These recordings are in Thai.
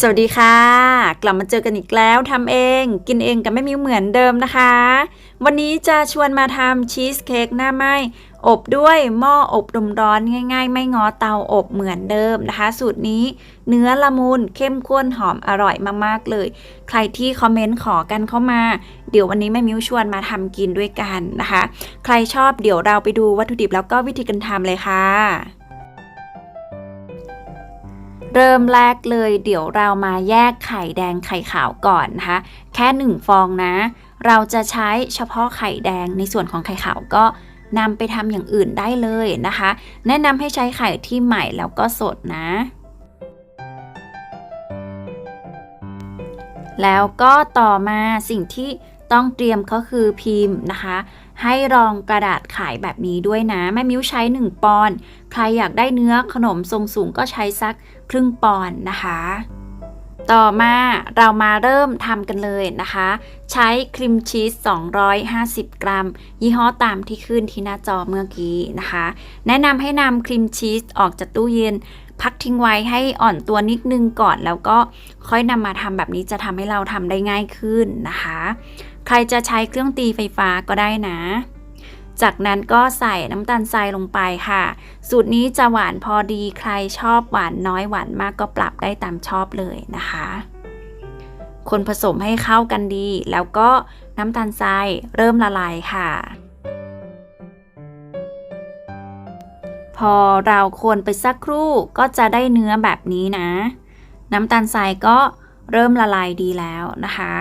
สวัสดีค่ะ กลับมาเจอกันอีกแล้วทำเอง กินเองกับแม่มิวเหมือนเดิมนะคะ วันนี้จะชวนมาทำชีสเค้กหน้าไหม้อบด้วยหม้ออบลมร้อนง่าย ๆ ไม่งอเตาอบเหมือนเดิมนะคะ สูตรนี้เนื้อละมุนเข้มข้นหอมอร่อยมากๆเลย ใครที่คอมเมนต์ขอกันเข้ามา เดี๋ยววันนี้แม่มิวชวนมาทำกินด้วยกันนะคะ ใครชอบเดี๋ยวเราไปดูวัตถุดิบแล้วก็วิธีการทำเลยค่ะ เริ่มแรกเลยเดี๋ยวเรามาแยกไข่แดงไข่ขาวก่อนนะคะ แค่หนึ่งฟองนะ เราจะใช้เฉพาะไข่แดงในส่วนของไข่ขาวก็นำไปทำอย่างอื่นได้เลยนะคะ แนะนำให้ใช้ไข่ที่ใหม่แล้วก็สดนะแล้วก็ต่อมาสิ่งที่ต้องเตรียมก็คือพิมพ์นะคะ ให้รองกระดาษขายแบบนี้ด้วยนะ แม่มิ้วใช้ 1 ปอนด์ใครอยากได้เนื้อขนมทรงสูงก็ใช้สักครึ่งปอนด์นะคะ ต่อมาเรามาเริ่มทำกันเลยนะคะ ใช้ครีมชีส 250 กรัม ยี่ห้อตามที่ขึ้นที่หน้าจอเมื่อกี้นะคะ แนะนำให้นำครีมชีสออกจากตู้เย็นพักทิ้งไว้ให้อ่อนตัวนิดนึงก่อนแล้วก็ค่อยนำมาทำแบบนี้จะทำให้เราทำได้ง่ายขึ้นนะคะ ใครจะใช้เครื่องตีไฟฟ้าก็ได้นะ จากนั้นก็ใส่น้ำตาลทรายลงไปค่ะ สูตรนี้จะหวานพอดีใครชอบหวานน้อยหวานมากก็ปรับได้ตามชอบเลยนะคะ คนผสมให้เข้ากันดี แล้วก็น้ำตาลทรายเริ่มละลายค่ะพอเราคนไปสักครู่ก็จะได้เนื้อแบบนี้นะ น้ำตาลทรายก็เริ่มละลายดีแล้วนะคะ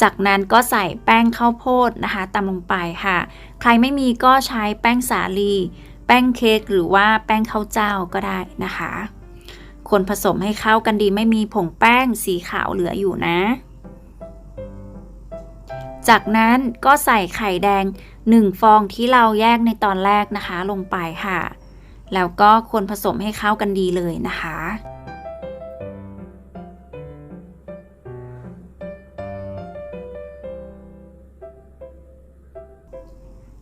จากนั้นก็ใส่แป้งข้าวโพดนะคะตามลงไปค่ะ ใครไม่มีก็ใช้แป้งสาลี แป้งเค้กหรือว่าแป้งข้าวเจ้าก็ได้นะคะ คนผสมให้เข้ากันดีไม่มีผงแป้งสีขาวเหลืออยู่นะ จากนั้นก็ใส่ไข่แดง 1 ฟองที่เราแยกในตอนแรกนะคะลงไปค่ะ แล้วก็คนผสมให้เข้ากันดีเลยนะคะ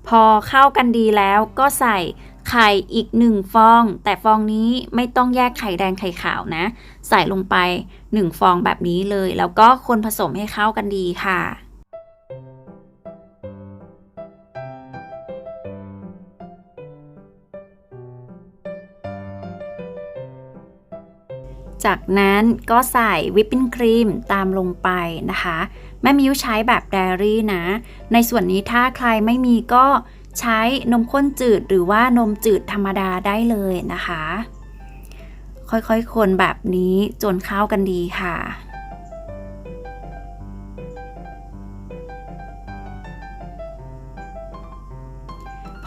พอเข้ากันดีแล้วก็ใส่ไข่อีกหนึ่งฟอง แต่ฟองนี้ไม่ต้องแยกไข่แดงไข่ขาวนะ ใส่ลงไปหนึ่งฟองแบบนี้เลย แล้วก็คนผสมให้เข้ากันดีค่ะจากนั้นก็ใส่วิปปิ้งครีมตามลงไปนะคะ แม่มิวใช้แบบไดอารี่นะ ในส่วนนี้ถ้าใครไม่มีก็ใช้นมข้นจืดหรือว่านมจืดธรรมดาได้เลยนะคะ ค่อยๆ คนแบบนี้จนเข้ากันดีค่ะ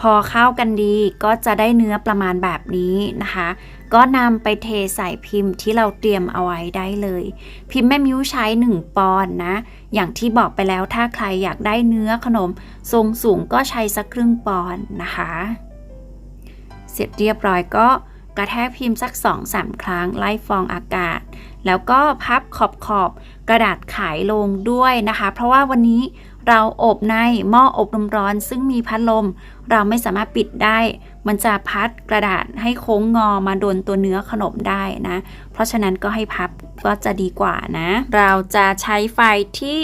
พอเข้ากันดีก็จะได้เนื้อประมาณแบบนี้นะคะ ก็นำไปเทใส่พิมพ์ที่เราเตรียมเอาไว้ได้เลย พิมพ์แม่มิ้วใช้ 1 ปอนด์นะ อย่างที่บอกไปแล้วถ้าใครอยากได้เนื้อขนม ทรงสูงก็ใช้สักครึ่งปอนด์นะคะ เสร็จเรียบร้อยก็กระแทกพิมพ์สัก 2-3 ครั้งไล่ฟองอากาศ แล้วก็พับขอบขอบกระดาษขายลงด้วยนะคะ เพราะว่าวันนี้ เราอบในหม้ออบลมร้อน ซึ่งมีพัดลม เราไม่สามารถปิดได้ มันจะพัดกระดาษให้โค้งงอมาโดนตัวเนื้อขนมได้นะ เพราะฉะนั้นก็ให้พับก็จะดีกว่านะ เราจะใช้ไฟที่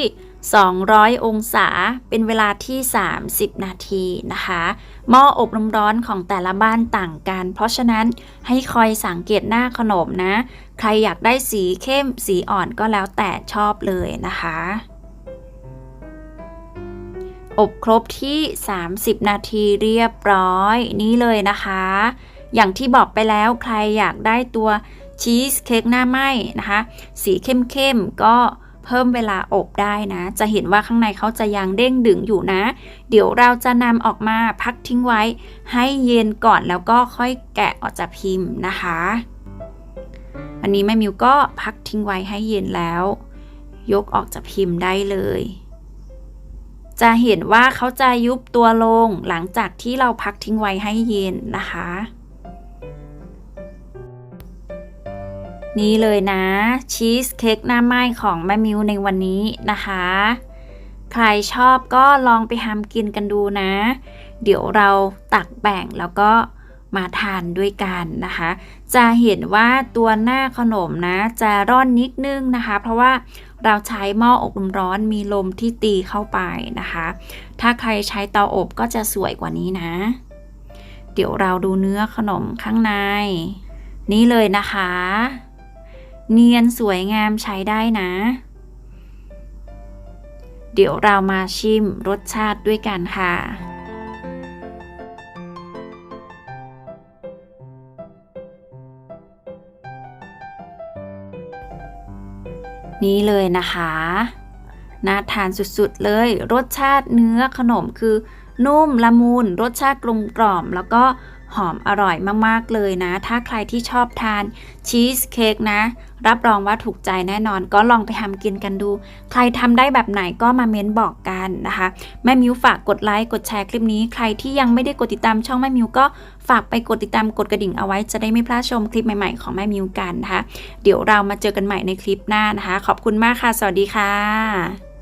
200 องศาเป็นเวลาที่ 30 นาทีนะคะ หม้ออบลมร้อนของแต่ละบ้านต่างกัน เพราะฉะนั้นให้คอยสังเกตหน้าขนมนะ ใครอยากได้สีเข้มสีอ่อนก็แล้วแต่ชอบเลยนะคะ อบครบที่ 30 นาทีเรียบร้อยนี่เลยนะคะ อย่างที่บอกไปแล้วใครอยากได้ตัวชีสเค้กหน้าไหม้นะคะ สีเข้มๆก็เพิ่มเวลาอบได้นะ จะเห็นว่าข้างในเขาจะยังเด้งดึงอยู่นะ เดี๋ยวเราจะนำออกมาพักทิ้งไว้ ให้เย็นก่อนแล้วก็ค่อยแกะออกจากพิมพ์นะคะ อันนี้แม่มิวก็พักทิ้งไว้ให้เย็นแล้ว ยกออกจากพิมพ์ได้เลย จะเห็นว่าเขาจะยุบตัวลงหลังจากที่เราพักทิ้งไว้ให้เย็นนะคะ นี่เลยนะชีสเค้กหน้าไม้ของแม่มิวในวันนี้นะคะ ใครชอบก็ลองไปทำกินกันดูนะ เดี๋ยวเราตักแบ่งแล้วก็ มาทานด้วยกันนะคะ จะเห็นว่าตัวหน้าขนมนะจะร่อนนิดนึงนะคะ เพราะว่าเราใช้หม้ออบลมร้อนมีลมที่ตีเข้าไปนะคะ ถ้าใครใช้เตาอบก็จะสวยกว่านี้นะ เดี๋ยวเราดูเนื้อขนมข้างใน นี่เลยนะคะ เนียนสวยงามใช้ได้นะ เดี๋ยวเรามาชิมรสชาติด้วยกันค่ะ นี่เลยนะคะน่าทานสุดๆเลย รสชาติเนื้อขนมคือนุ่มละมุนรสชาติกลมกล่อม แล้วก็หอมอร่อยมากๆเลยนะ ถ้าใครที่ชอบทานชีสเค้กนะ รับรองว่าถูกใจแน่นอนก็ลองไปทำกินกันดู ใครทำได้แบบไหนก็มาเม้นบอกกันนะคะ แม่มิวฝากกดไลค์กดแชร์คลิปนี้ ใครที่ยังไม่ได้กดติดตามช่องแม่มิวก็ฝากไปกดติดตามกดกระดิ่งเอาไว้จะได้ไม่พลาดชมคลิปใหม่ๆของแม่มิวกันนะคะ เดี๋ยวเรามาเจอกันใหม่ในคลิปหน้านะคะ ขอบคุณมากค่ะ สวัสดีค่ะ